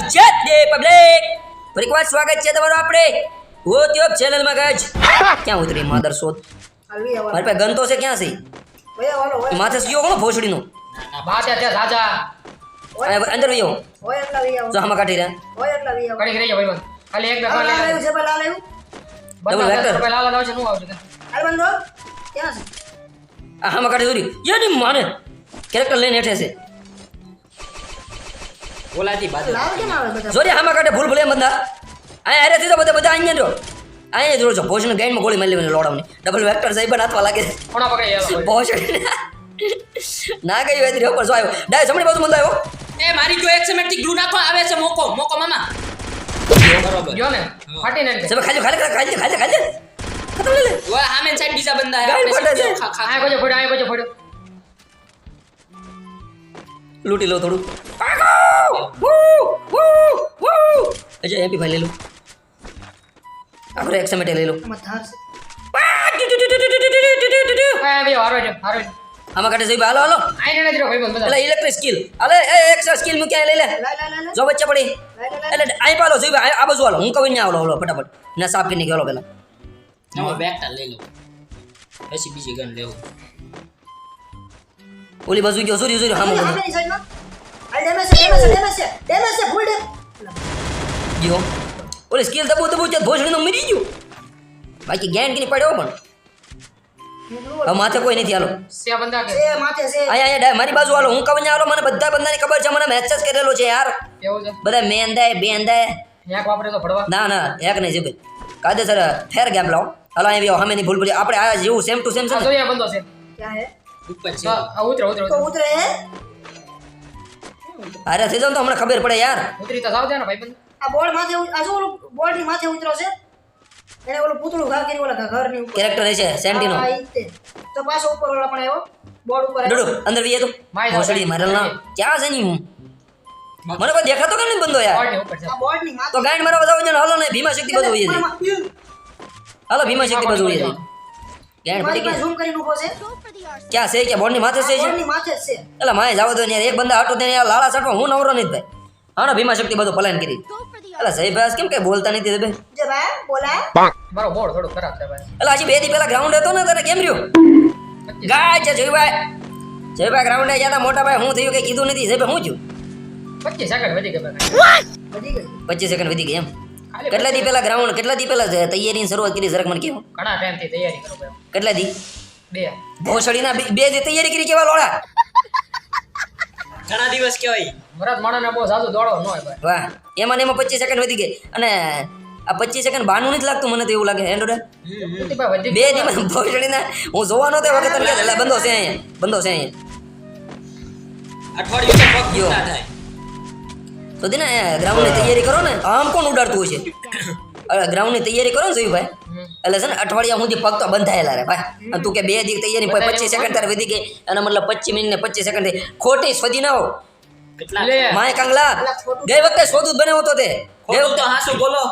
ગુજરાત દે public. ફરી વાર સ્વાગત છે તમારું આપણે. હો ત્યોપ ચેનલમાં ગજ. ક્યાં ઉતરી માદર શોધ મારી પાસે ગન તો છે ક્યાં છે? માથે સીયો કોણ ભોસડીનો? બાચા છે રાજા. અંદર વિયો. ઓય એટલા વિયો જો આમાં કાઢી રહ્યા ઓય એટલા વિયો કાઢી કડી રહી ભાઈ ખાલી એક બે લાલ ખાલી આવ્યું છે લાલ આવ્યું? ડબલ વેક્ટર બંધ લાલ આવશે નું આવશે? હાલ બંધો ક્યાં છે? આ આમાં કાઢી દોરી. યની માને. કેરેક્ટર લઈને હેઠે છે. ઓલાથી બાદ લાવ કેમ આવે બધા? જોરી હામા કાટે ભૂલ ભૂલે બંધા. અહીંયા હારે થી તો બધા બધા અહીંયા જો અહીંયા જો ભોજન ભોસડીને ગાઈનમાં ગોળી મારી લેવાની લોડાવની. ડબલ વેક્ટર સાહેબ નાથવા લાગે. કોણા પકડી યાર ભોજન ના ગઈ વેતરી ઉપર જો આવ્યો. ડાય જમણી બાજુ મંદ આવ્યો. એ મારી જો એક સેમેન્ટથી ગ્લુ નાખો આવે છે મોકો મોકો મામા. બરોબર. ગયો ને? ફાટી ને સાહેબ ખાલી ખાલી ખાલી ખાલી ખાલી ખતમ લે લે. ઓય સામે સાઈડ બીજા બંદા હે આપણે ખા- ખા- આ કોજો ફોડ્યો આ કોજો ફોડ્યો લૂંટી લો થોડું. અચ્છા. એમપી ભાઈ લઈ લો. આપણે એક સમેટે લઈ લો. આમાં કાઢે સાહેબ હાલો હાલો. એટલે ઇલેક્ટ્રિક સ્કિલ અલે એ એક સ્કિલ મૂક્યા લઈ લે. જો વચ્ચે પડી. એટલે અહીં પાલો જોઈ આ આ બાજુ હાલો. હું કવિને આવલો હાલો ફટાફટ. ના સાફ કરીને ગયો પેલા નવો બેકટા લઈ લો. પછી બીજી ગન લેવું. ઓલી બાજુ ગયો સોરી સોરી હામો ડેમેજ ગયો. ઓલી સ્કિલ દબો દબો છે ભોસડીનો મરી ગયો. બાકી ગેન કે પડ્યો પણ. હવે માથે કોઈ નથી હાલો. સે બંદા કે સે માથે સે આયા આયા ડાય- મારી બાજુ હાલો હું કવિને હાલો મને બધા બંદાની ખબર છે મને મેસેજ કરેલો છે યાર. કેવો છે? બધા મેંદાય બેંદાય ન્યાક વાપરે તો ભડવા. ના ના એક નહીં છે ભાઈ કાયદેસર ફેર ગેમ લાવો હાલો અહીંયા હમે ની ભૂલ પડી આપણે આ જેવું સેમ ટુ સેમ છે ને? જોઈએ બંદો છે. ક્યાં હે? ઉપર છે. તો ઉતરો ઉતરો તો ઉતરે. હે અરે થઈ જાવ તો હમણાં ખબર પડે યાર. ઉતરી તો જાવ દે ને ભાઈ બંધ. આ બોર્ડ માથે આ શું ઓલું બોર્ડની માથે ઉતરો છે? એને ઓલું પૂતળું ઘા કરી ઓલા ઘરની ઉપર. કેરેક્ટર છે સેન્ટીનો. હા, તે. પાછો ઉપર ઓલા પણ આવ્યો. બોર્ડ ઉપર આવ્યો. અંદર વીએ તો. મોસડી જાવ, ના ક્યાં છે ની મને કોઈ દેખાતો કેમ નહીં બંધો યાર? બોર્ડની આ બોર્ડની માથે તો ગાઈડ મારવા બધા હાલો ને ભીમા શક્તિ બધું હોય મારી છે હાલો ભીમા શક્તિ બધું હોઈએ છે પડી ગઈ? ઝૂમ કરીને ઊભો છે. ક્યાં છે? કે બોર્ડની માથે છે માથે છે. એટલે માય જાવ તો યાર એક બંદા હટો તેને લાલા સાટવા હું નવરો નહીં ભાઈ હાલો ભીમા શક્તિ બધું પલાયન કરી. એટલે સહી ભાઈ કેમ કઈ બોલતા નથી ભાઈ? જે ભાઈ બોલા મારો બોર્ડ થોડું ખરાબ છે ભાઈ. એટલે હજી બે દી પેલા ગ્રાઉન્ડ હતો ને તને કેમ રહ્યો? ગાય છે જયભાઈ જયભાઈ ગ્રાઉન્ડ ગયા હતા મોટા ભાઈ હું થયું કે કીધું નથી? હું છું? પચીસ સેકન્ડ વધી ગઈ ભાઈ. સેકન્ડ વધી એમ? કેટલા દી પહેલા ગ્રાઉન્ડ કેટલા દી પહેલા તૈયારીની શરૂઆત કરી જરાક મને કેવું ઘણા ટાઈમથી તૈયારી કરું ભાઈ કેટલા દી? બે. ભોસડીના બે- બે દી તૈયારી કરી કેવા લોડા ઘણા દિવસ કહેવાય. મરદ માણસને બહુ સાદું દોડો ન હોય ભાઈ. વાહ. એમાં ને એમાં પચીસ સેકન્ડ વધી ગઈ અને આ પચીસ સેકન્ડ બાનું નથી લાગતું મને તો એવું લાગે હેન્ડોડે ઉલટી ભાઈ વધી બે દિવસ ભોસડીના હું જોવાનો તે વખત બંધો છે અહીંયા બંધો છે અહીંયા. અઠવાડિયું તો. ના ને ગ્રાઉન્ડની તૈયારી કરો ને આમ કોણ ઉડાડતું હોય છે ગ્રાઉન્ડની તૈયારી કરો ને જોયું ભાઈ એટલે છે ને અઠવાડિયા સુધી પગ તો બંધાયેલા રે ભાઈ. અને તું કે બે દી તૈયારી પછી પચીસ સેકન્ડ તારે વધી ગઈ અને મતલબ પચીસ મિનિટ ને પચીસ સેકન્ડ થઈ ખોટી સદી ના હો માય કાંગલા ગઈ વખતે સોદું જ બનાવ્યો તો તે. ગઈ વખતે હાસુ બોલો.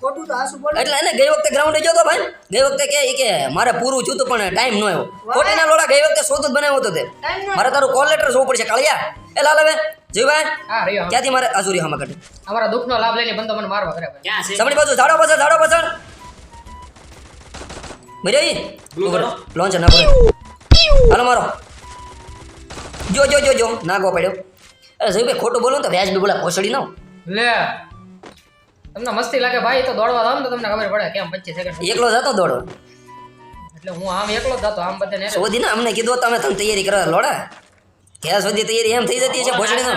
ખોટું તો હાસું બોલો. એટલે એને ગઈ વખતે ગ્રાઉન્ડે ગયો ભાઈ. ગઈ વખતે કે કે મારે પૂરું થયું પણ ટાઈમ ન આવ્યો. ખોટીના લોડા ગઈ વખતે સોદું જ બનાવ્યો તો તે. મારે તારું કોલ લેટર જોવું પડશે કાળિયા. એ લાલ હવે. જીવભાઈ હા રહ્યો. ક્યાંથી મારે અજુરી હામાં કાઢે અમારા દુઃખનો લાભ લઈને બંધો મને મારવા કરે ક્યાં છે? જમણી બાજુ ઝાડો પાછળ ઝાડો પાછળ મરી લોન્ચ ના પડે. હાલો મારો. જો જો જો જો નાગો પડ્યો. અરે જોઈ ભાઈ ખોટું બોલું ને તો વ્યાજ બી બોલા ભોસડી ના લે તમને મસ્તી લાગે ભાઈ તો દોડવા જાવ ને તો તમને ખબર પડે કેમ પચીસ સેકન્ડ એકલો જતો દોડો એટલે હું આમ એકલો જતો આમ બધા શોધી ને અમને કીધું તમે તમે તૈયારી કરવા લોડા. ક્યાં સુધી તૈયારી એમ થઈ જતી છે ભોસડી નો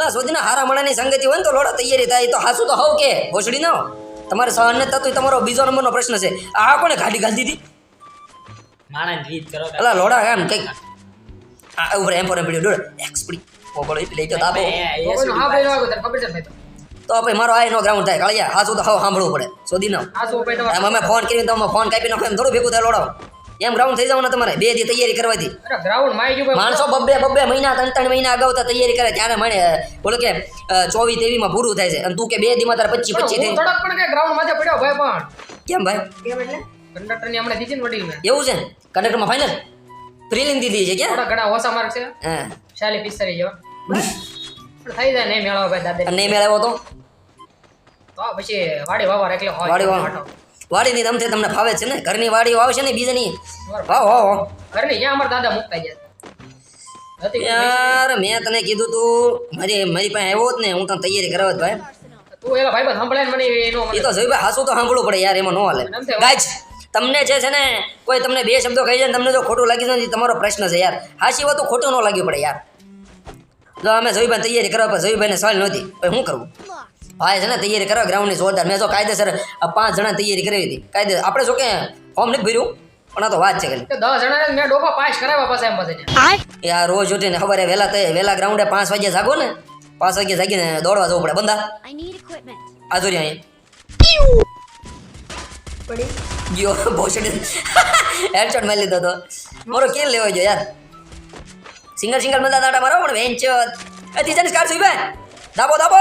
લા સુધી ને હારા મળાની સંગતિ હોય ને તો લોડા તૈયારી થાય તો હાસુ તો હવ કે ભોસડી નો તમારે સહન નથી થતું તમારો બીજો નંબરનો પ્રશ્ન છે. આ કોને ગાડી ગાધી દીધી માણા રીત કરો અલા લોડા એમ કઈ આ ઉપર એમ પર એમ પડ્યો ડોર એક્સપડી પોપડો લઈ તો હા ભાઈ ન ને ભાઈ તો. તો પછી મારો આય નો ગ્રાઉન્ડ થાય. કાળિયા હાસુ તો હાવ સાંભળવું પડે. શોધી નાવ આ શું ભાઈ એમ અમે ફોન કરીને તો અમે ફોન કાપી નાખો એમ થોડું ભેગું થાય લોડાવ એમ ગ્રાઉન્ડ થઈ જવાનું તમારે. બે દી તૈયારી કરવાથી ગ્રાઉન્ડમાં આવી ગયું ભાઈ. માણસો બબ્બે બબ્બે મહિના ત્રણ ત્રણ મહિના અગાઉ તૈયારી કરે ત્યારે મળે બોલો કે ચોવીસ તેવી માં પૂરું થાય છે. અને તું કે બે દીમાં તારે પચીસ પચીસ થઈ પણ ગ્રાઉન્ડમાં પડ્યો ભાઈ પણ. કેમ ભાઈ? કેમ એટલે? કંડક્ટરની હમણાં દીધી ને વડીલ એવું છે? કંડક્ટરમાં ફાઇનલ પ્રિલિમ દીધી છે ક્યાં થોડા ઘણા ઓછા માર્ક છે. હા. ચાલી પિસ્તાલીસ જેવા. થઈ જાય નહીં મેળવો ભાઈ દાદા. નહીં મેળવો તો? તો પછી વાડી વાવા એટલે હોય. વાડી વાવ વાડીની રમતે તમને ફાવે છે ને? ઘરની વાડીઓ આવશે ને બીજાની? વાવ વાવ. ઘરની જ્યાં અમારા દાદા મુકતા ગયા યાર મેં તને કીધું તું મારી મારી પાસે આવ્યો જ ને હું તને તૈયારી કરાવત ભાઈ. તું એલા ભાઈ સાંભળે મને એનો એ તો જોઈ ભાઈ હાસું તો સાંભળવું પડે યાર એમાં નો હાલે. ગાઈસ તમને જે છે ને કોઈ તમને બે શબ્દો કહી જાય તમને જો ખોટું લાગી જાય ને તમારો પ્રશ્ન છે યાર. હાસી વાત તો ખોટું ન લાગ્યું પડે યાર. જો અમે જોઈભાઈ તૈયારી કરવા પણ જોઈભાઈને સવાલ નહોતી. શું કરવું ભાઈ છે ને તૈયારી કરવા ગ્રાઉન્ડની જોરદાર. મેં જો કાયદેસર પાંચ જણા તૈયારી કરી હતી કાયદે આપણે શું કે ફોર્મ નથી ભર્યું? પણ આ તો વાત છે ખાલી. કે દસ જણાને મેં ડોફા પાસ કરાવ્યા પાછા એમ પાસે યાર રોજ ઉઠીને ખબર વહેલા તે વહેલા ગ્રાઉન્ડે પાંચ વાગે જાગો ને પાંચ વાગે જાગીને દોડવા જવું પડે. બંદા I need equipment. આ જોરી અહીંયા. પડી. ગયો. ભોસડી હેડશોટ મારી લીધો તો. મારો કેમ લેવો જો યાર. સિંગલ સિંગલ મજા દાડા મારો પણ વેન્ચ અતિ જન સ્કાર સુઈ ભાઈ. દાબો દાબો.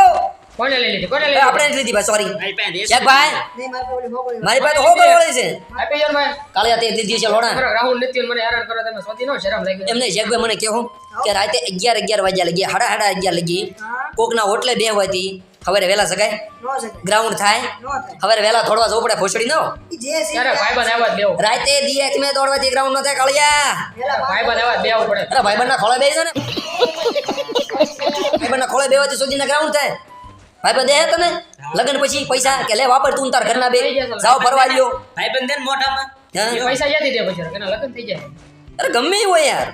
કોને લઈ લીધી? કોને લઈ આપણે જ લીધી ભાઈ સોરી મારી પાસે શેખ ભાઈ? નહીં મારે ઓલી મોકલી મારી પાસે તો હો ગોળી છે. આપી જાઓ ભાઈ. કાલે તે લીધી છે લોણા. રાહુલ નિત્યન મને હેરાન કરો તમે સોધી નો શરમ લાગી. એમને શેખભાઈ મને કહું કે રાતે અગિયાર અગિયાર વાગ્યા લગી હાડા હાડા અગિયાર લગી. હા. કોકના હોટલે બે હોતી ખબર વેલા સગાય ગ્રાઉન્ડ થાય. નો થાય. હવે વેલા થોડવા જવું પડે ભોસડી નો. ઈ જે સી ત્યારે ભાઈ બંધ આવ્યા જ રાતે ગ્રાઉન્ડ નો થાય કાળિયા. ભાઈ બંધ આવ્યા બે પડે. અરે ભાઈબંધના ખોળે બેસી ને? ભાઈબંધના ખોળે બેવાથી સુધીના ગ્રાઉન્ડ થાય. ભાઈબંધ દે તમે લગન પછી પૈસા કે લે વાપર તું તાર ઘરના બે? જાઓ ફરવા લ્યો ભાઈ બંધ મોઢામાં? પૈસા ક્યાંથી દે પછી? એના થઈ જાય. અરે ગમે હોય યાર.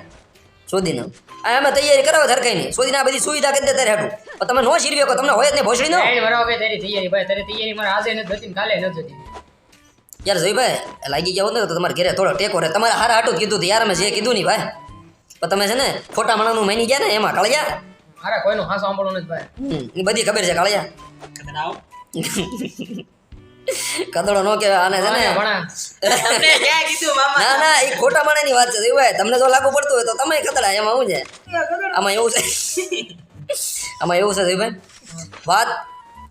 સોદીનો આ અમે તૈયારી કરાવો ધરકાઈ નહીં સોદીના આ બધી સુવિધા કરી દે તારે હાટું પણ તમે નો શીરવી તમને હોય જ નહીં ભોસડી નો? ત્રણ તારી તૈયારી ભાઈ તારી તૈયારી મારે આજે નથી જોતી ને કાલે નથી જોતી. યાર જોઈભાઈ લાગી ગયા હોત ને તો તમારે ઘરે થોડો ટેકો રહે. તમારે હારા હાટું કીધું યાર મેં જે કીધું નહીં ભાઈ. પણ તમે છે ને ખોટા માણાનું માની ગયા ને એમાં કાળિયા? મારે કોઈનું હા સાંભળવું નથી ભાઈ. એ બધી ખબર છે કાળિયા. કદડાઓ. કદડો નો કહેવાય આને છે ને તમને ક્યાં કીધું મામા? ના ના એ ખોટા માણેની વાત છે ભાઈ તમને જો લાગુ પડતું હોય તો તમે કદડા એમાં હું છે? આમાં એવું છે આમાં એવું છે ભાઈ? વાત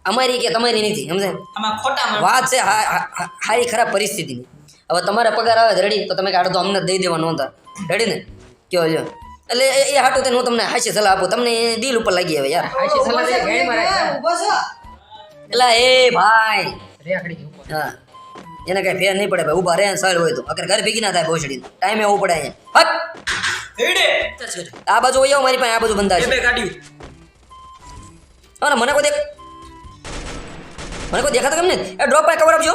અમારી કે તમારી નથી સમજે આમાં ખોટા માણસ. વાત છે હા- હા- હા- હારી ખરાબ પરિસ્થિતિની. હવે તમારે પગાર આવે રેડી તો તમે કાઢો તો અમને દઈ દેવાનો હતા રેડી ને? કયો જો. એટલે એ એ હાટું તેને હું તમને હાસી સલાહ આપું. તમને એ દિલ ઉપર લાગી આવે યાર. આશી સલાહ દે એટલે એ ભાઈ. હા. એને કઈ ફેર નહીં પડે ભાઈ. ઊભા રહે સર હોય તો. અગર ઘર ભેગી ના થાય ભોસડી ટાઈમે આવવું પડે અહીંયા. હટ. આ બાજુ હોય મારી પાસે આ બાજુ બંધા છે. બે કાઢ્યું મને કોઈ દેખ મને કોઈ દેખાતો કેમ ને એ ડ્રોપ પાસે કવર આપજો.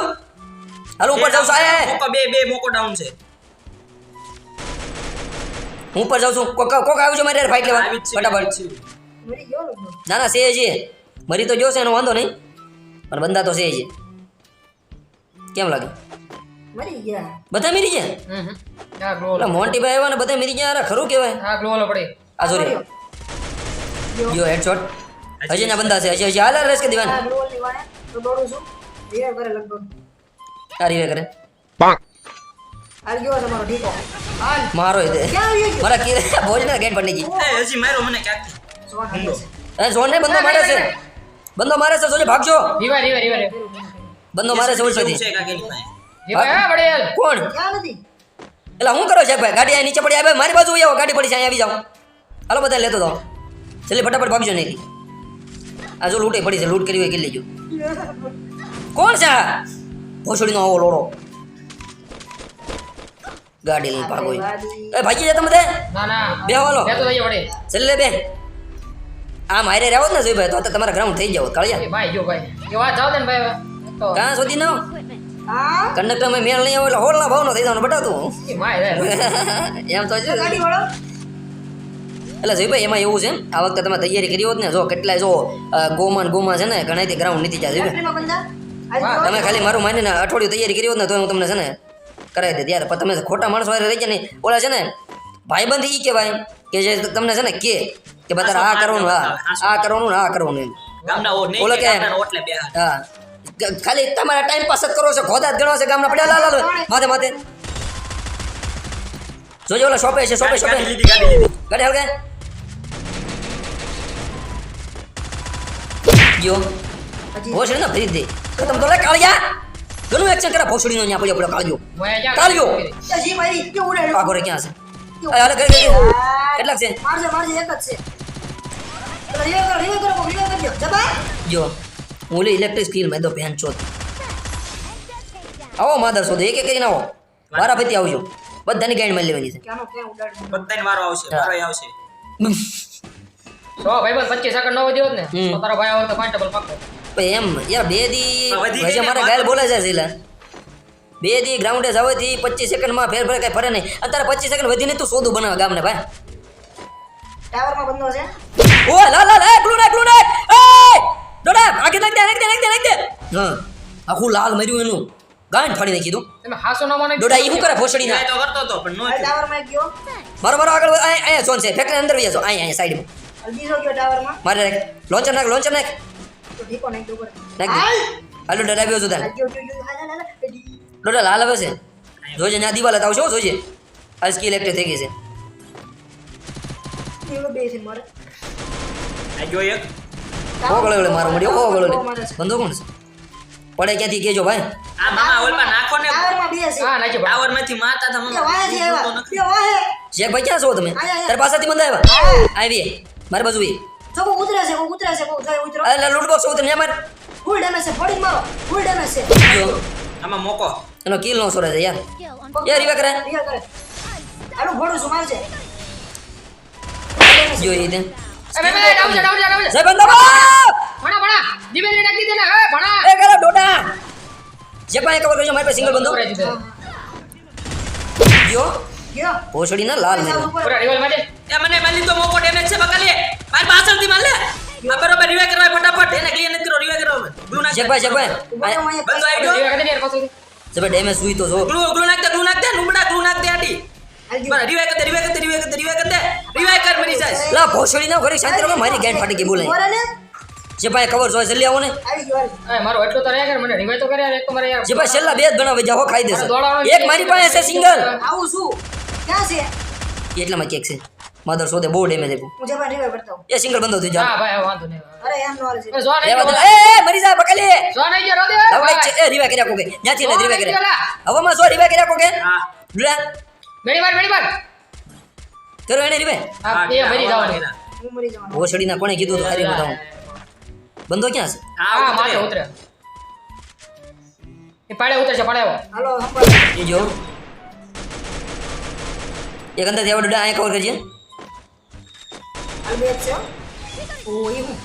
હાલો ઉપર જાવ સાહેબ બે બે મોકો ડાઉન છે. હું પર જાઉં છું. કોક કોક આવ્યું છે મારે યાર ફાઇટ લેવા. છે, ફટાફટ. છે. ના ના સે છે મરી તો જોશે એનો વાંધો નહીં. પણ બંદા તો છે જ કેમ લાગે? મરી ગયા. બધા મરી ગયા. ગ્લો એટલે મોન્ટીભાઈ આવ્યા ને બધા મરી ગયા. અરે ખરું કહેવાય. હા ગ્લો ઓલો પડે. આ સોરી યો હેડશોટ હજી ના બંદા છે હજી હજી. હાલ રેસ કે દીવાન. આ ગ્લોવલની તો દોડું છું. રિવાઇવ કરે લગભગ. આ રીવે કરે. આ મારો મારા કીરે ભોજન ગેટ પડી ગઈ એ હજી માર્યો મને છે. એ ઝોન ને બંદો મારે છે. બંદો મારે છે સોજે ભાગજો. રીવા રીવા રીવા બંદો મારે છે પડે કોણ? ક્યાં નથી એટલે હું કરો છે ભાઈ? ગાડી આ નીચે પડી આવે મારી બાજુ આવો ગાડી પડી છે આવી જાઓ. હાલો બધા લેતો તો જલ્દી ફટાફટ ભાગજો નહીં આ જો લૂંટે પડી છે લૂંટ કરી હોય કરી લેજો. કોણ છે ભોસડીનો આવો લોડો. ગાડી લઈને ભાગો એ ભાગી જાય તમે ના ના. બે વાલો બે તો જઈએ વડે છેલ્લે બે. આ મારે રહેવો જ ને સુભાઈ ભાઈ તો તમારા ગ્રાઉન્ડ થઈ જાવ એ કાળિયા ભાઈ જો ભાઈ. એ વાત જાવ દે ને ભાઈ કાં સુધી નો? કંડક્ટર મેં મેળ નહીં આવે એટલે હોલના ભાવનો થઈ જવાનો બતાવતું એ એમ તો ગાડી વાળો. એટલે જયભાઈ એમાં એવું છે આ વખતે તમે તૈયારી કરી હોત ને જો કેટલાય જો ગોમાન ગોમાં ગોમાં છે ને ઘણા ગ્રાઉન્ડ નીતિ જાય તમે ખાલી મારું માનીને અઠવાડિયું તૈયારી કરી હોત ને તો હું તમને છે ને કરાવી દે ત્યારે. તમે ખોટા માણસો વાળા રહી ગયા ને ઓલા છે ને ભાઈબંધ ઈ કહેવાય કે જે તમને છે ને કે કે બધા આ કરવાનું હા આ કરવાનું આ કરવાનું એમ. ગામના ઓ નહીં ઓલો કે. હા. ખાલી તમારા ટાઈમ પાસ જ કરો છો ખોદા જ ગણો છે ગામના. પડ્યા લાલ લાલ માથે માથે. જોજો ઓલા શોપે છે શોપે ગાડી શોપે ગાડી હળગે ગયો. હજી. ભોસડી ફરી દે ખતમ તો લે કાળિયા. ગનું એક્શન કરા ભોસડીનો ન્યા પડ્યો પડ્યો કાળજો. કાળજો. જી મારી કે ઉડે પાગોરે ક્યાં છે અરે અરે કરી કેટલા છે મારજે મારજે એક જ છે? રિવે કરો રિવે કરો રિવે કરજો જબા જો હું ઇલેક્ટ્રિક સ્ટીલ મેં તો પેન ચોત આવો માદર સોદો એક એક કરીને આવો. મારા ભાઈ આવજો. બધાની ગાઈડ મળી લેવાની છે. બધાની મારો આવશે મારો આવશે. તો ભાઈ બસ 25 સેકન્ડ નો દેવો ને તારો ભાઈ આવે તો પાંચ ડબલ પાકો. એમ યાર બે દી વધી હજી મારે. ગાયલ બોલે છે શીલા બે દી ગ્રાઉન્ડે જવાથી પચીસ સેકન્ડમાં ફેર ફેર કઈ ફરે નહીં. અત્યારે પચીસ સેકન્ડ વધીને તું સોદું બનાવે ગામને ભાઈ? ટાવરમાં બંધો છે? ઓ લા લા લા ગ્લુ નાખ ગ્લુ નાખ એ! ડોડા આગે નાખ દે નાખ દે નાખ દે નાખ દે! હા આખું લાલ મર્યું એનું. ગાંઠ ફાડી નાખી દઉં તમે હાસો ના માને ડોડા ઈ શું કરે ફોસડી ના? તો કરતો તો પણ નો. ટાવરમાં ગયો. મારો મારો આગળ અહીંયા ઝોન છે ફેક્ટરી અંદર જાઓ અહીંયા અહીંયા સાઈડમાં બીજો ગયો ટાવરમાં. મારે લોન્ચર નાખ લોન્ચર નાખ. તો ઠીકો નાખ દો પર નાખ દે. હાલો. ડડા બેસો છું તારે. ડોડા લાલ આવે છે. જોજે ના દિવાલ તાવ છો જોજે. આ સ્કિલ એક્ટિવ થઈ ગઈ છે. એવો બે છે મારે. આ જો એક. ઓ ગળે ગળે મારો મળ્યો ઓ ગળે છે. બંધો કોણ છે? પડે ક્યાંથી કેજો ભાઈ. આ મામા ઓલમાં નાખો ને. ટાવરમાં બે છે. હા ભાઈ ટાવરમાંથી માતા બે મામા છે નથી. બે વાહે. ભાઈ ક્યાં છો તમે. તાર પાસેથી બંધ આવ્યા આવી મારી બાજુ આવી જો ઉતરે છે કોઈ ઉતરે છે કોઈ જાય ઉતરો એટલે લૂટ બોક્સ ઉતરે ને માર. ફૂલ ડેમેજ છે ફોડી મારો ફૂલ ડેમેજ છે. આમાં મોકો. એનો કિલ નો સોરે છે યાર. યાર રીવા કરે. રિયા કરે. આલું ફોડું છું મારજે. જો એ દે. ભાઈ ડાઉન છે ડાઉન છે ડાઉન બંધો ભણા ભણા. ધીમે ધીમે નાખી દે ને એ ભણા. એ ગલા ડોડા. જે ભાઈ કવર કરજો મારી પાસે સિંગલ બંધો. જો. ભોસડી ના લાલ મેરો પૂરા રિવોલ્વ માટે. એ મને મારી તો મોકો ડેમેજ છે બકાલી મારી પાછળથી માર લે. આ બરોબર રિવાઇવ કરવા ફટાફટ. એને ક્લિયર નથી કરો રિવાઇવ કરો ગ્લુ નાખ ભાઈ ભાઈ રહો અહીંયા બંધો આવી ગયો. રિવાઇવ કરી યાર પાછું. જે ડેમેજ સુઈ તો જો. ગ્લુ ગ્લુ નાખ દે ગ્લુ નાખ દે. નુબડા ગ્લુ નાખ દે આડી બરા રિવાઇવ કર દે રિવાઇવ કર દે રિવાઇવ કર દે રિવાઇવ કર દે. રિવાઇવ કર મરી જાય. લા ભોસડી ના ઘરે શાંતિ રહો મારી ગેન ફાટી ગઈ બોલે જે ભાઈ ખબર જોઈ જલ્દી આવો ને. મારો એટલો તો રહ્યા કર મને રિવાઇવ તો કરે યાર એક તો મારે યાર જે ભાઈ છેલ્લા બે જ ગણા વજા હો ખાઈ દેશે. એક મારી પાસે છે સિંગલ આવું છું ક્યાં છે? એટલામાં કેક છે. મધર સોદે બહુ ડેમેજ આપ્યું. એ સિંગલ બંધો થઈ જા હા ભાઈ વાંધો નહીં. અરે રીવા કર્યા કોકે? ન્યાથી ને સો રીવા કર્યા કોકે? હા. કીધું તો બંધો ક્યાં છે? હા માથે ઉતરે. એ પાડે ઉતરે એક અંદર દેવડો કરજે છે. ઓ એ હું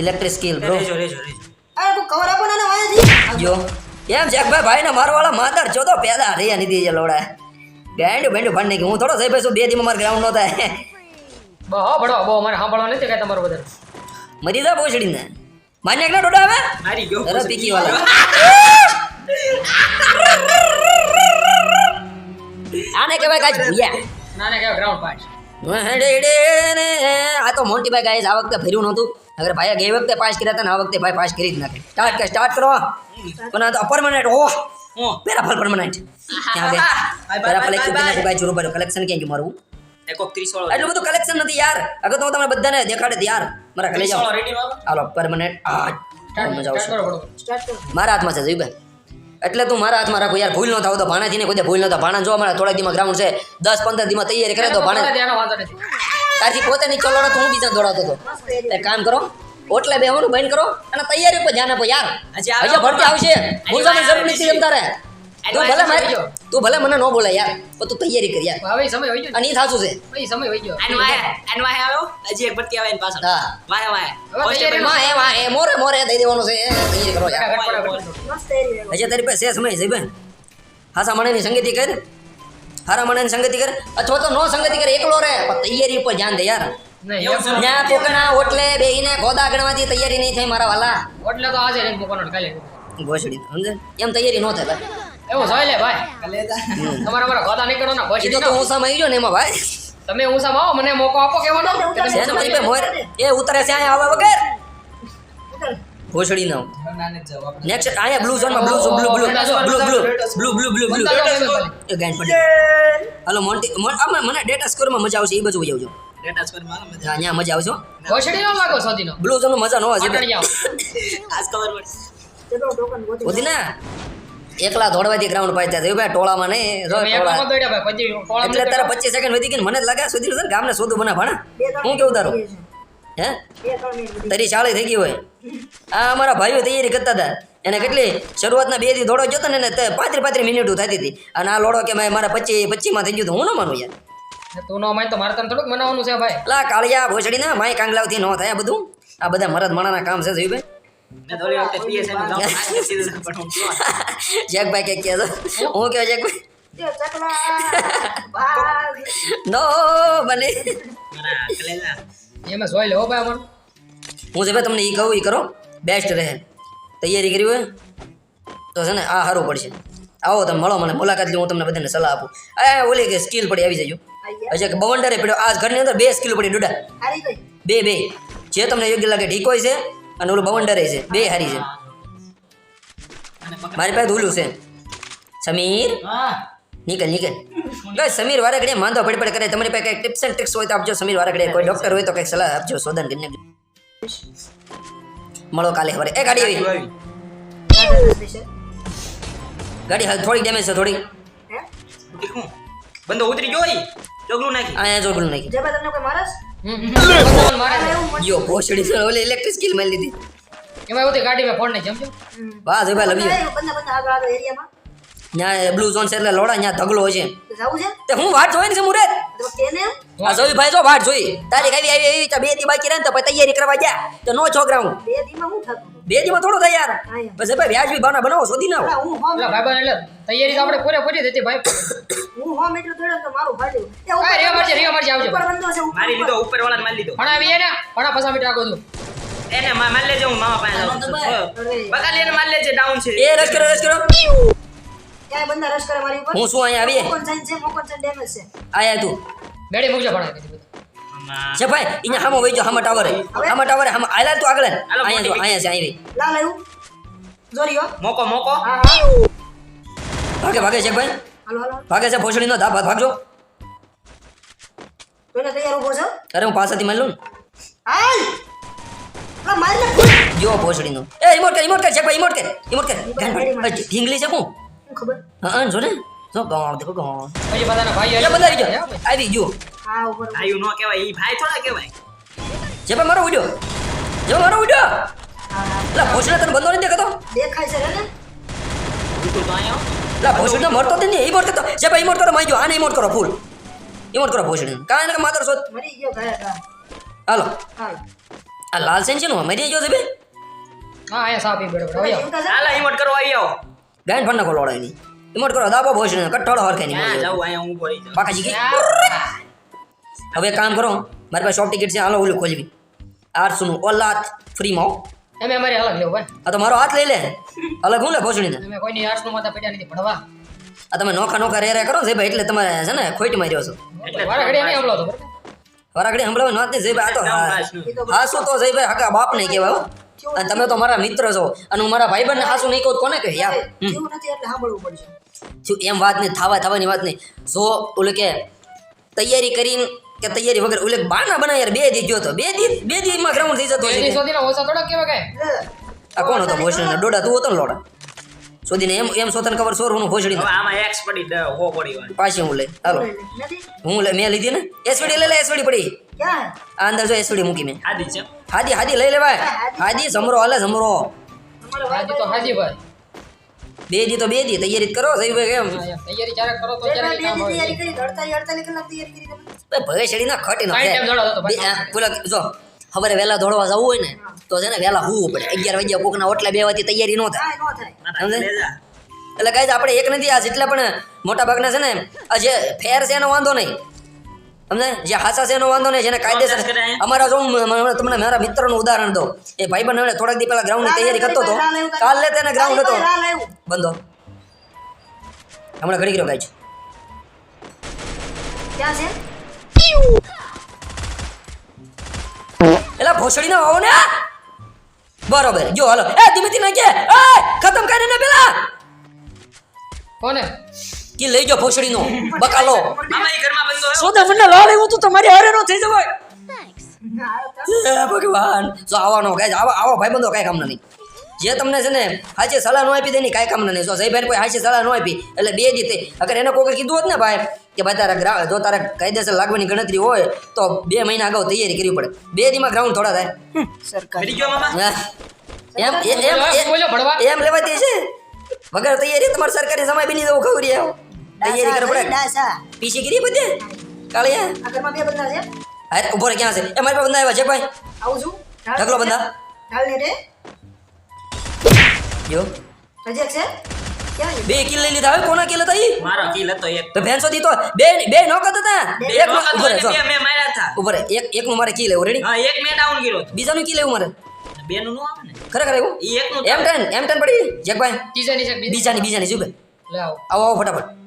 ઇલેક્ટ્રિક સ્કિલ બ્રો લેજો લેજો લેજો અરે તું કવર આપો ને આને વાયાથી. જો. એમ છે ભાઈ? ને મારવાળા માદર જો તો પેદા રે ની દીજે લોડા ગાંડું બેંડું ફાડી નાખ્યું. હું થોડો થઈ પૈસો બે દીમાં માર ગ્રાઉન્ડ નો થાય. બહો ભડો બહો મને સાંભળવા નથી કઈ તમારું બધા મરી જા ભોસડીને. માન્ય ના ડોડા આવે? મારી ગયો અરે પીકી વાળા આને કહેવાય કાજ ભૂયા. ના ના કેવા ગ્રાઉન્ડ પાસ આ તો મોટી ભાઈ ગાય આ વખતે ભર્યું નહોતું. અગર ભાઈ ગઈ વખતે પાસ કર્યા હતા ને આ વખતે ભાઈ પાસ કરી જ નાખે. સ્ટાર્ટ કે સ્ટાર્ટ કરો. પણ આ તો પરમાનન્ટ ઓહ. હું પેરા ફલ પરમાનન્ટ ક્યાં ગઈ bye, પેરા ફલ bye, એક bye, રૂપિયા bye. કોઈ કલેક્શન ક્યાં ગયું મારું? એકો 30 વાળો એટલું બધું કલેક્શન નથી યાર. અગર તો હું તમને બધાને દેખાડે યાર. મારા કલે 30 જાઓ વાળો હાલો પરમાનન્ટ આ મજા આવશે. મારા હાથમાં છે જીભાઈ એટલે તું મારા હાથમાં રાખો યાર ભૂલ ન થાવ તો ભાણાજીને કોઈ ભૂલ ન થાય. ભાણા જોવા મળે થોડા દીમાં ગ્રાઉન્ડ છે. દસ પંદર દીમાં તૈયારી કરે તો ભાણા તારથી પોતે નહીં ચલો તો હું બીજા દોડાતો હતો. એક કામ કરો ઓટલે બેવાનું બંધ કરો અને તૈયારી ઉપર ધ્યાન આપો યાર. હજી ભરતી આવશે. ભૂલવાની જરૂર નથી એમ તારે તું ભલે મને તું ભલે મને ન બોલે યાર પણ તું તૈયારી કર યાર. હવે સમય વહી ગયો અને એ થાતું છે. ભાઈ સમય વહી ગયો. આન વાહે આન વાહે આવ્યો હજી એક ભરતી આવે એની પાછળ. હા. વાહે વાહે. હવે તૈયારી માં એ મોરે મોરે દઈ દેવાનું છે. તૈયારી કરો યાર. હજી તારી પાસે સમય છે બેન. હાસા મણેની સંગતિ કર. હારા મણેની સંગતિ કર. અથવા તો નો સંગતિ કર એકલો રે પણ તૈયારી ઉપર ધ્યાન દે યાર. નહીં. ત્યાં કોકના ઓટલે બેહીને ગોદા ગણવાથી તૈયારી નહીં થાય મારા વાલા. ઓટલે તો આજે રેન્જ પોકણો કાલે. ગોસડી સમજે એમ તૈયારી ન થાય ભાઈ. એવું જોઈ લે ભાઈ. તમારા મારા ગોદા નીકળો ના પછી તો તું ઊંસામાં આવી ને એમાં ભાઈ. તમે ઊંસામાં આવો મને મોકો આપો કેવાનો કે તમે છે ને મારી પાસે મોર એ ઉતરે છે આયા આવા વગર. ભોસડી નો નેક્સ્ટ આયા બ્લુ ઝોનમાં blue blue blue blue blue blue blue blue blue કરો. એ ગાઈન પડી. હાલો મોન્ટી મોન આમાં મને ડેટા સ્કોરમાં મજા આવશે એ બાજુ વહી આવજો. ડેટા સ્કોરમાં મજા અહીંયા મજા આવશે ઘોસડી નો લાગો સોદીનો બ્લુ ઝોનમાં મજા ન આવે એકલા દોડવાથી ગ્રાઉન્ડ પહોંચ્યા ત્યાં ભાઈ ટોળામાં નહીં ટોળા. ભાઈ એટલે તારા પચીસ સેકન્ડ વધી ગઈ મને લાગે સુધી સર ગામને શોધું બના ભણા. હું કેવું તારું? હે? તારી શાળી થઈ ગઈ હોય. આ અમારા ભાઈઓ તૈયારી કરતા હતા. એને કેટલી શરૂઆતના બેથી દોડો જતો ને એને પાંત્રી પાંત્રી મિનિટો થતી હતી. અને આ લોડો કે મારા પચીસ પચીસમાં થઈ ગયું તો હું ન માનું યાર. તું ન માય તો મારે તને થોડુંક મનાવવાનું છે ભાઈ. લા કાળિયા ભોસડી ના માય કાંગલાવથી ન થાય આ બધું. આ બધા મરદ માણાના કામ છે જોયું હું કયો? જેકભાઈ કે કહે હું ચકલા બાજ નો કલેજા. એમાં જોઈ લે હો ભાઈ અમર હું છે ભાઈ તમને એ કહું એ કરો બેસ્ટ રહે તૈયારી કરી હોય તો છે ને આ સારું પડશે આવો તમે મળો મને મુલાકાત લો હું તમને બધાને સલાહ આપું એ ઓલી કે સ્કિલ પડી આવી જજો હજી કે બવંડરે પડ્યો આ ઘરની અંદર બે સ્કિલ પડી ડોડા હારી ગઈ બે બે જે તમને યોગ્ય લાગે ઢીકોય છે અને ઓલું બવંડરે છે બે હારી છે. મારી પાસે ધૂલું છે. સમીર હા. નીકળ નીકળ. બસ સમીર વારાકડે માંદો પડી પડી કરે. તમારી પાસે કંઈક ટિપ્સ એન્ડ ટ્રિક્સ હોય તો આપજો. સમીર વારાકડે કોઈ ડોક્ટર હોય તો કંઈક સલાહ આપજો. સોદન કરીને મળો કાલે સવારે. એ ગાડી આવી. ગાડી હાલ થોડી ડેમેજ છે થોડી. બંદો ઉતરી ગયો ઈ. ચોગલું નાખી. અહીંયા જો નાખી. જબા તમને કોઈ મારસ હમ, હમ. મારે છે. યો ભોસડી છે ઓલે ઇલેક્ટ્રિક સ્કિલ મારી લીધી એમાં એવું ગાડીમાં ફોન નહીં હમ. વાહ જોઈ લવ યુ બંને બંને આગળ આગળ એરિયામાં ત્યાં બ્લુ ઝોન છે એટલે લોડા ત્યાં ધગલો હોય છે જાવું છે? તે હું વાટ જોઈ ને છે મુરત? આ જોઈ ભાઈ જો વાટ જોઈ. તારીખ આવી આવી આવી તો બે દી બાકી રહે તો પછી તૈયારી કરવા ગયા. તો નો છોકરા હું. બે દીમાં હું થતું બે દીમાં થોડું થાય યાર ભાઈ વ્યાજબી ભાવના બનાવો શોધી ના હું હોમ એટલે તૈયારી તો આપણે પૂરે પૂરી હતી ભાઈ. હું હોમ એટલે થોડો તો મારું ફાટ્યું એ ઉપર- રે મરજે રે મરજે આવજો. ઉપર બંધો છે મારી લીધો ઉપર વાળાને મારી લીધો. પણ આવી ને પણ પસા મીટર આગળ હતું એને મા- લેજો હું મામા પાસે છું. અરે. એને મારી લેજે ડાઉન છે. એ રસ કરો રસ કરો. ક્યાંય બંદા રશ કરે મારી ઉપર? હું શું અહીંયા આવીએ? મોકોન જઈને છે મોકોન સાઈન ડેમેજ છે. આયા તું. બેડી મૂકજો પણ. છે ભાઈ અહીંયા હામો વઈ જો હામા ટાવર. હામા ટાવર હામા આયલા તું આગળ. અહીંયા જો અહીંયા છે આવી લા લાયું જોરીઓ મોકો મોકો. હા હા. ભાગે ભાગે છે ભાઈ. હાલો હાલો. ભાગે છે ભોસડીનો ધા ભાગ ભાગજો. કોઈને તૈયાર ઊભો છો? અરે હું પાસેથી મારી લઉં આય આ મારી. ને જો ભોસડીનો. એ ઇમોટ કર ઇમોટ કર છે ભાઈ ઇમોટ કર ઇમોટ કર. ઢીંગલી છે હું. ખબર? હા જો ને જો ગાવ દેખો ગાવ પછી બધાના ભાઈ એ બધા આવી જાઓ આવી જો હા ઉપર આયુ નો કહેવાય ઈ ભાઈ થોડા કહેવાય. જે ભાઈ મારો વિડિયો જો મારો હા લા ભોસડી તને બંધો નથી દેખાતો દેખાય છે ને? તું તો આયો. લા ભોસડી મરતો જ નહીં. મરતો તો જે ભાઈ મરતો તો માઈ જો. આને ઇમોટ કરો ફૂલ ઇમોટ કરો ભોસડી કાંઈ ને માત્ર સોત મરી ગયો ગયા હાલો. હાલ. આ લાલ સેન છે નો મરી ગયો છે બે. હા આયા સાપી બેડો. કરો છે? હાલો કરવા આવી આવો. ગાયન ફંડ નાખો લોડા એની ઇમોટ કરો દાબો ભોસડી કઠોળો હરખે નહીં. જાવ અહીંયા હું રહી જાઉં. બાકાજી કે હવે એક કામ કરો મારી પાસે શોપ ટિકિટ છે હાલો ઓલું ખોલવી. આઠસોનું ઓલાત ફ્રીમાં હો. એમે અમારી અલગ લેવું ભાઈ. આ તો મારો હાથ લઈ લે. અલગ હું લે ભોસડીને અમે કોઈની આર્ટ્સનું માતા પેટ્યા નથી ભણવા. આ તમે નોખા નોખા રે રે કરો છે ભાઈ એટલે તમારે છે ને ખોઈટમાં રહ્યો છો. વારાઘડી નહીં હમલો હતો બરાબર? વરાગડી હમણાં વાત નહીં આ તો હા શું તો જયભાઈ હકા બાપ નહીં કહેવાય તમે તો મારા મિત્ર છો અને હું મારા ભાઈબંધને આસુ નહીં કહું કોને કહે? યાર. હમ. નથી એટલે સાંભળવું પડશે. શું એમ વાત નહીં થાવા થવાની વાત નહીં. જો ઓલે કે તૈયારી કરીને કે તૈયારી વગર ઓલે બાના બનાય યાર બે દી ગયો તો. બે દી બે દીમાં ગ્રાઉન્ડ થઈ જતો એની છે શોધીને ઓછા થોડા કેવા કાંઈ? આ કોણ હતો ભોસડીનો ડોડા તું હતો ને લોડા? શોધીને એમ એમ સોતન ખબર સોર હું ભોસડીનો આમાં એક્સ પડી દ- હો પડી પાછી હું લે હાલો. હું લે મેં લીધી ને? એસવીડી લઈ લે એસવીડી પડી. ક્યાં? અંદર જો એસડી મૂકી મેં હાદી છે. હાદી હાદી લઈ લેવાય. હાદી જમરો હાલે જમરો. હાદી તો હાદી ભાઈ. બે દી તો બે દી તૈયારી કરો સહી ભાઈ કેમ તૈયારી ક્યારેક કરો તો કામ આવે. તૈયારી કરી અડતાલીસ અડતાલીસ કલાક તૈયારી કરી તમે. ભગે શેડી ના ખટી ના કાંઈ time દોડો તો ભાઈ. પેલા જો ખબર વહેલા દોડવા જવું હોય ને તો છે ને વહેલા હોવું પડે. અગિયાર વાગ્યા કોકના ઓટલા બે વાથી તૈયારી ન થાય. ન થાય. સમજે? એટલે ગાઈઝ આપણે એક નથી આ જેટલા પણ મોટા ભાગના છે ને આ જે ફેર છે એનો વાંધો નહીં. સમજે? જે હાસા છે એનો વાંધો નહીં જેને કાયદેસર. અમારા જો હું તમને મારા મિત્રનું ઉદાહરણ દો એ ભાઈબંધ હવે થોડાક દી પહેલા ગ્રાઉન્ડની તૈયારી કરતો હતો. કાલે તેને ગ્રાઉન્ડ હતો. બંધો હમણાં ઘડી ગયો ગાય છે? એલા ભોસડી ના હોવ ને બરોબર. જો હાલો. એ ધીમે ધીમે કે એ ખતમ કરીને પેલા. કોને? કે લઈ જાઓ ફોસડીનો બકાલો. બંધો. સોદા મને લાલ એવું તું તમારી હારે નો થઈ જવાય. ભગવાન. જો આવવાનો કઈ આવો આવો ભાઈબંધો કાંઈ કામ નહીં જે તમને છે ને હાચી સલાહ ન આપી દે ની કાંઈ કામ નહીં જો જયભાઈ કોઈ હાચી સલાહ ન આપી એટલે બે દી અગર એને કોઈ કીધું હોત ને ભાઈ કે ભાઈ તારા જો તારા કાયદેસર લાગવાની ગણતરી હોય તો બે મહિના અગાઉ તૈયારી કરવી પડે. બે દીમાં ગ્રાઉન્ડ થોડા થાય. ગયો. એમ એમ એમ લેવાતી છે? વગર તૈયારી તમારે સરકારી સમય બની જવું ખબર તૈયારી કરવી પડે ડાસા પીસી કરી બધે કાળિયા આ ઘરમાં બે બંદા છે હારે ઊભો રે ક્યાં છે એ મારી પાસે બંદા આવ્યા છે ભાઈ આવું છું ઢગલો બંદા ઢાલ ને રે જો રજેક છે બે કિલ લઈ લીધા હવે કોના કિલ હતા ઈ મારો કિલ હતો એક તો ભેંસો દી બે બે નોક હતા બે એક નોક ઊભો રે ને બે મેં માર્યા હતા ઊભો રે એક એકનું મારે કી લેવું રેડી હા એક મેં ડાઉન કર્યો હતો બીજાનું કી લેવું મારે બે નું નો આવે ને ખરેખર એવું ઈ એકનું એમ ટેન એમ ટેન પડી જગભાઈ ત્રીજાની બીજાની બીજાની જુબે લે આવો આવો આવો ફટાફટ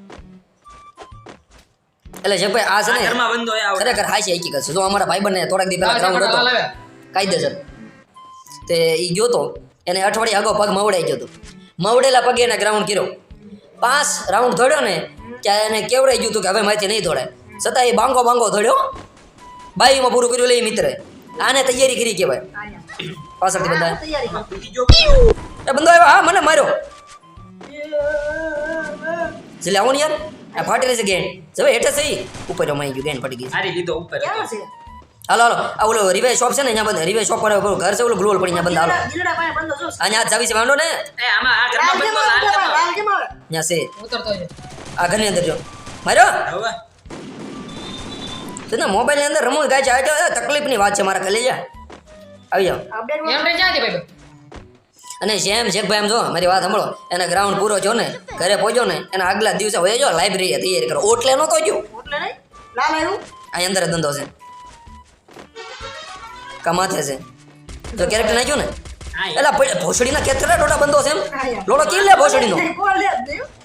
એટલે જગભાઈ આ છે ને ઘરમાં બંધો એ આવડે ખરેખર છે હકીકત છે. જો અમારા ભાઈબંધને થોડાક દી પહેલા ગ્રાઉન્ડ હતો. કાયદેસર તે ઈ ગયો તો એને અઠવાડિયે આગો પગ મવડાઈ ગયો તો. મવડેલા પગે એને ગ્રાઉન્ડ કર્યો. પાંચ રાઉન્ડ દોડ્યો ને ત્યાં એને કેવડાઈ ગયું હતું કે હવે માહિતી નહીં દોડે છતાં એ બાંગો બાંગો દોડ્યો બાઈમાં પૂરું કર્યું લે મિત્રે. આને તૈયારી કરી કહેવાય. પાછળથી બધા. એ બંદો આવ્યો હા મને માર્યો. એટલે આવો ને યાર. આ ફાટી છે ગેન જવે હેઠે સહી? ઉપર રમાઈ ગયું ગેન ફટી ગઈ. હારી લીધો ઉપર. ક્યાં છે? હાલો હાલો. આ ઓલો રિવાય શોપ છે ને અહીંયા બંધ. રિવાય શોપ પર ઘર છે ઓલું ગ્લોલ પડી અહીંયા બંધ. હાલો. ગીલડા પાસે બંધો જો. અહીંયા જાવી છે વાંધો ને? એ આમાં આ ઘરમાં બંધો લાલ કેમ? લાલ કેમ આવે? અહીંયા છે. ઉતરતો છે આ ઘરની અંદર જો. માર્યો? હવે. તને ના મોબાઈલની અંદર રમો ગાય છે આ ની વાત છે મારા કલેજા આવી જાવ અપડેટ એમ રહી જાય ભાઈ. અને જેમ જેકભાઈ એમ જો મારી વાત સાંભળો એને ગ્રાઉન્ડ પૂરો જો ને ઘરે પહોંચ્યો ને એના આગલા દિવસે હોય જો લાઇબ્રેરી તૈયારી કરો. ઓટલે નહોતો આવ્યું અહીં અંદર જ ધંધો છે. કમાથે છે? તો કેરેક્ટર નાખ્યું ને. એલા ભોસડી ના કેટલા ટોટા બંધો છે એમ. લોડો કેમ લે ભોસડી નો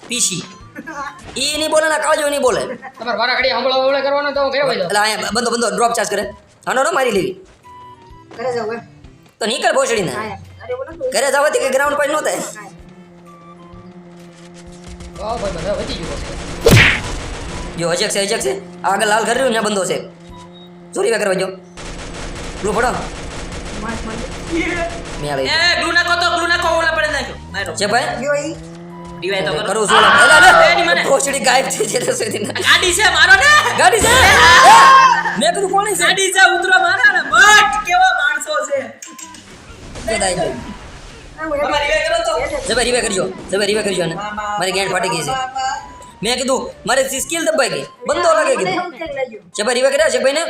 પીસી. ઈ નહીં બોલે ના કાજો નહીં બોલે. તમાર વારા ઘડી હંભળા હંભળા કરવાનો તો હું કયો ભાઈ એટલે અહીંયા બંધો બંધો ડ્રોપ ચાર્જ કરે. હાનો નો મારી લેવી કરે જાવ તો નીકળ બોલો ને ઘરે જવાથી કે ગ્રાઉન્ડ પર ન થાય આયા. ભાઈ બધા વધી ગયું જો અજક છે અજક છે આગળ લાલ ઘર રહ્યું ત્યાં બંધો છે ચોરી કરવા જો પેલું ફડો મેં આવી એ ગ્લુ નાખો તો ગ્લુ નાખો ઓલા પડે નાખો મારો છે ભાઈ ગયો ઈ રિવાય તો કરું છું એલા, આ, એની મને. ભોસડી ગાયબ થઈ છે તો સુધી ગાડી છે મારો ને ગાડી છે મેં કીધું કોણ છે ગાડી છે ઉતરો મારા ને બટ કેવા માણસો છે જબર રીવે કરજો જબર રીવે કરજો ને મારી ગેંડ ફાટી ગઈ છે. મેં કીધું મારે સ્કિલ દબાઈ ગઈ? બંધો લાગે કીધું? જબર રીવે કર્યા છે ભાઈ ને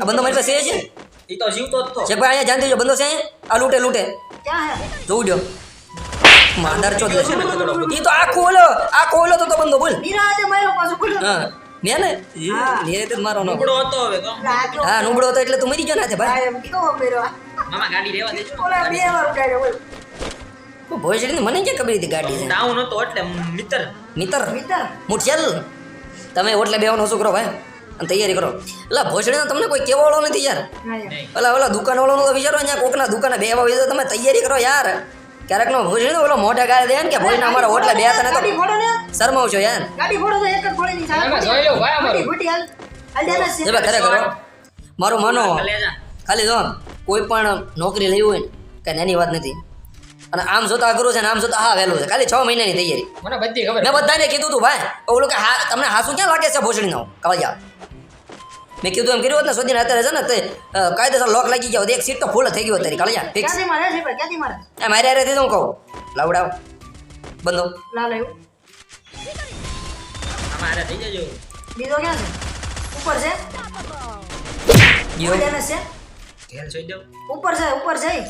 આ બંદો મારી પાસે છે? ઈ તો જીવતો જ તો. છે ભાઈ અહીંયા જાણ દેજો બંદો છે આ લૂટે લૂટે. જોવું જો. માદર ચોદ લેશે ઈ તો આખો ઓલો આખો ઓલો તો બંદો બંધો બોલ. નિરાતે માર્યો પાછો બોલો હા મેં ને. મારો નો હતો હવે હા નુબળો હતો એટલે તું મરી ગયો ને ભાઈ. કેવો મેરો મામા ગાડી રેવા દેજો. ઓલા બે વાર હોય. બોલ ભોસડી મને કે ખબર હતી ગાડી છે? ડાઉન હતો એટલે મિત્ર. મિત્ર? મિત્ર. મુઠિયલ તમે ઓટલે બેવાનો શું કરો ભાઈ. અને તૈયારી કરો. એટલે ભોસડીનો તમને કોઈ કેવાળો નથી યાર. ઓલા ઓલા દુકાનવાળાનો તો વિચારો અહીંયા કોકના દુકાને બે હોય તમે તૈયારી કરો યાર. ક્યારેક નો ભોસડી ઓલો મોઢા ગાળ દે ને કે ભોજના અમારા ઓટલે બે તને તો ગાડી ફોડો શરમાવ છો યાર. ગાડી ફોડો તો એક જ ફોડી ની એમાં જોઈ લો ભાઈ અમારું. ફૂટી હાલ. હાલ એ ભાઈ ખરેખર. મારું માનો. ખાલી જો. કોઈ પણ નોકરી લેવી હોય ને કઈ નાની વાત નથી. અને આમ જોતા અઘરું છે ને આમ જોતા હા વહેલું છે. ખાલી છ મહિનાની તૈયારી. મને બધી ખબર મેં બધાને કીધું તું ભાઈ ઓલું કે હા તમને હાસુ ક્યાં લાગે છે ભોસડીનો? કવાજા મેં કીધું એમ કર્યું હોત ને સુધી અત્યારે છે ને તે કાયદેસર લોક લાગી ગયો. એક સીટ તો ફૂલ થઈ ગયો તારી. કાળજા ફિક્સ એ મારે હારે થી હું કહું? લાવડાવ. બંધો અમારે થઈ જજો. બીજો ક્યાં છે? ઉપર છે? ગયો છે? ઘેર જોઈ દઉં ઉપર છે ઉપર જાય.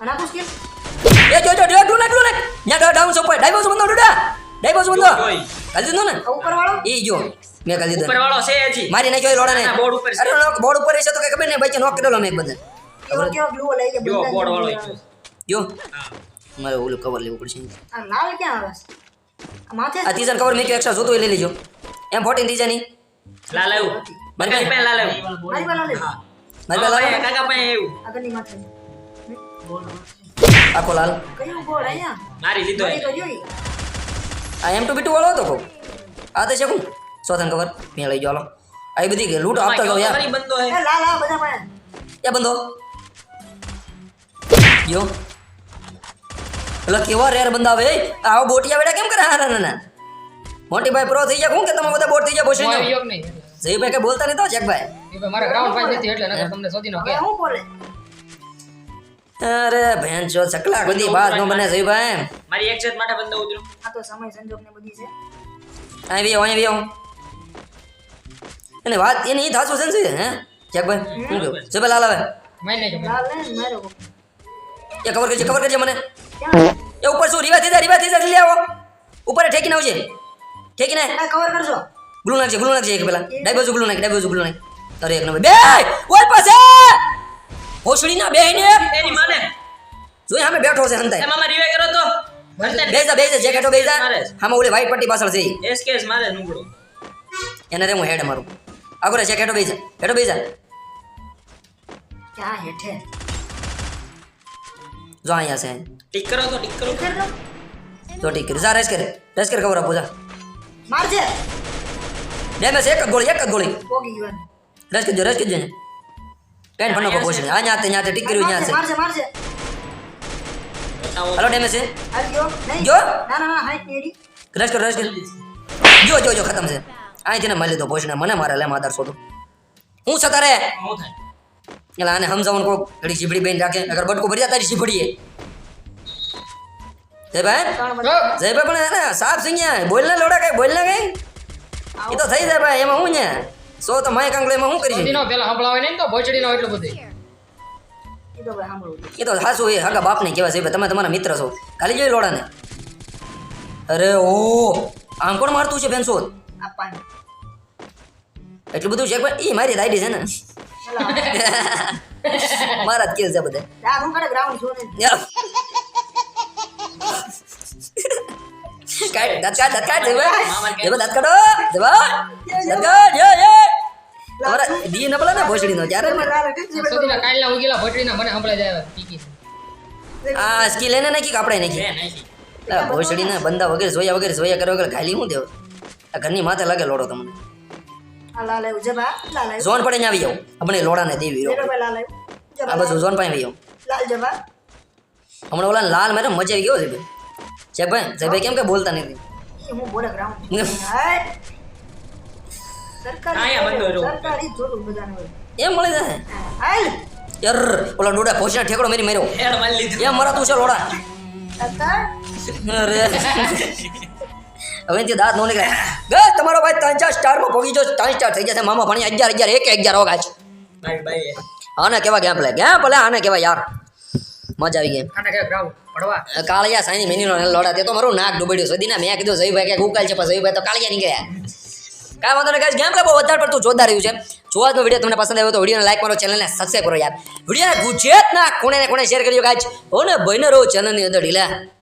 અના આખું સ્કીલ એ જો જો ડ્રુ નાખ ડ્રુ નાખ. ન્યા ડાઉન સોપર ડાઈવોસ બંદો ડુડા ડાઈવોસ બંધો બંદો કાલી દીધો ને ઉપર વાળો એ જો. મેં કાલી દીધો ઉપર વાળો છે હજી. મારી નાખ્યો એ રોડા ને બોર્ડ ઉપર અરે અરે બોર્ડ ઉપર છે તો કઈ ખબર નહીં ભાઈ નોક કરેલો મેં એક બધા. કેવો કેવો ગ્લુ લઈ કે જો બોર્ડ વાળો. જો. હા. મારે ઓલું કવર લેવું પડશે. આ લાલ ક્યાં આવે? માથે આ ત્રીજા કવર મેં એક્સ્ટ્રા જોતો લઈ લેજો. એમ ફોર્ટીન ત્રીજાની લાલ આવ્યું. મારી લાલ આવ્યું મારી પાસે લાલ હા મારી પાસે પાસે, કાકા પાસે આવ્યું આગળની માથે આખો લાલ કયું બોર્ડ અહીંયા મારી લીધો આ એમ ટુ બીટુ વાળો હતો કહું આ તો છે કોણ સોથન કવર મેં લઈ જાઓ આ બધી લૂંટ આપતા જાઓ યાર બંધો હે લાલ આ બધા પાસે એ બંધો જો એટલે કેવા રેર બંદા આવે આવા બોટિયા બેડા કેમ કરે હા ના ના મોટી ભાઈ પ્રો થઈ ગયા હું કે તમે બધા બોટ થઈ ગયા બોસી નહીં જયભાઈ કે બોલતા નહીં તો જગભાઈ ભાઈ મારા ગ્રાઉન્ડ પાસે નથી એટલે નકર તમને શોધીનો કે હું બોલે? અરે ભેન છો ચકલા બધી બાદ નો બને જયભાઈ મારી એક શેત માટે બંધ ઉતરું. આ તો સમય સંજોગ ને બધી છે. આવી અહીં આવી એને વાત એની થાશું છે ને હે? જગભાઈ શું કહ્યું જયભાઈ લાલ આવે. મેં નહીં. લાલ ને મારો એ કવર કરજે કવર કરજે મને. એ ઉપર શું રીવા જાય રીવા જાય લઈ આવો. ઉપર ઠેકીને આવજે. ઠેકીને. કવર કરજો. ગ્લુ નાખજે ગ્લુ નાખજે એક પેલા. ડાઈ બાજુ ગ્લુ નાખ ડાઈ બાજુ ગ્લુ નાખ. તારે એક નંબર. બે! ઓય પાસે હોસડી ના? બેહીને એની માને. જોઈ સામે બેઠો છે હંતાય. મામા મારે કરો તો. બેજા બેજા જેકેટો બેજા. હામાં ઓલી વ્હાઈટ પટ્ટી પાછળ છે. એસકેસ મારે નુગડો એને રે હું હેડ મારું. આગળ જેકેટો બેજા કેટો બેજા ક્યાં હેઠે? જો અહીંયા છે. ટીક કરો તો ટીક કરો. તો ઠીક કર્યું જા રેસ કરે. રેસ કરે ખબર આપો જા. મારજે. ડેમેજ એક જ ગોળી એક જ ગોળી. પોગી ગયો. રસ કરજો રેસ કરજો ને. કઈ ફનો કો પોછડી આ ન્યાતે ન્યાતે ટીક કર્યું ન્યા મારજે છે મારજે. હાલો ડેમેજ છે? ગયો. નહીં. ગયો? ના ના ના હાઈ કેડી રસ કર રસ કર. જો જો જો ખતમ છે. અહીંથી ને મળી લીધો પોછડી મને મારે લે માદાર શોધો. હું છે તારે? હું થાય. એટલે આને સમજાવવાનું કોક ઘડી ચીપડી બેન રાખે. અગર બટકો ભરી જાય તારી ચીપડીએ જય ભાઈ જય ભાઈ પણ સાફ થઈ બોલ ને લોડા કઈ બોલ ને કઈ? એ તો થઈ જાય ભાઈ એમાં હું ને? સો તો મય કાંગલો એમાં હું કરી શોધીનો પેલા સંભળાવે ને તો ભોચડીનો એટલું બધું. એ તો સાસુ એ હગા બાપ ને કેવા કહેવાય છે તમે તમારા મિત્ર છો. ખાલી જોઈ લોડાને. અરે ઓ આમ કોણ મારતું છે બેન શોધ એટલું બધું છે પણ એ મારી દાઈડી છે ને. મારા જ કેસ છે બધા. કાઢ, દાંત કાઢ, દાંત કાઢ, જયભાઈ. જયભાઈ, દાંત કાઢો. જયભાઈ, દાંત કાઢ, યે, યે. તમારા દી ન બોલે ને ને. ઉગેલા મને જાય આ સ્કીલ એને નાખી કે આપણે નાખી બંદા વગેરે જોયા વગેરે જોયા કરે વગેરે ખાલી હું દેવ આ ઘરની માથે લાગે લોડો તમને ઝોન પડે ને આવી જાવ આપણે લોડાને દેવી રહ્યો જેનો ભાઈ લાલ આવ્યું આ બધું ઝોન પાસે આવી જાવ હમણાં ઓલા લાલ મેરે મજા આવી ગયો છે ભાઈ જયભાઈ જયભાઈ કેમ કે બોલતા નથી? હું બોલે ગ્રાઉન્ડ સરકાર આયા બંધો રહ્યો. સરકારી જોલું બધાને એમ મળે છે હાલ યાર ઓલા ડોડા ભોસડા ઠેકડો મેરી મેરો હેડ મારી લીધું. એમ મરાતું છે લોડા. અરે. હવે તે દાંત નો નીકળે. ગ તમારો ભાઈ ત્રણ ચાર સ્ટારમાં ભોગી જો ત્રણ સ્ટાર થઈ જશે મામા ભણી અગિયાર અગિયાર એક અગિયાર હોગા છે. મારી આને કેવા ગેમ પ્લે ગેમ પ્લે આને કેવા યાર. મજા આવી ગઈ. આને કે ગ્રાઉન્ડ કાળિયા સાઈની મિનીનો લોડા તે તો મારું, નાક ડૂબડ્યું. સદીના મેં કીધું જયભાઈ કે ઉકાલ છે, પણ જયભાઈ તો કાળિયા નીકળ્યા કાંઈ વાંધો નહીં ગેમ બહુ વધારે પડતું જોરદાર રહ્યું છે. જો આજનો વીડિયો તમને પસંદ આવ્યો તો વિડીયોને લાઈક કરો ચેનલને સબસ્ક્રાઈબ કરો યાર. વિડીયોને ગુજરાતના કોણે ને કોણે શેર કરજો ગાજ હો ને બહેનો રહો ચેનલની અંદર ઢીલા.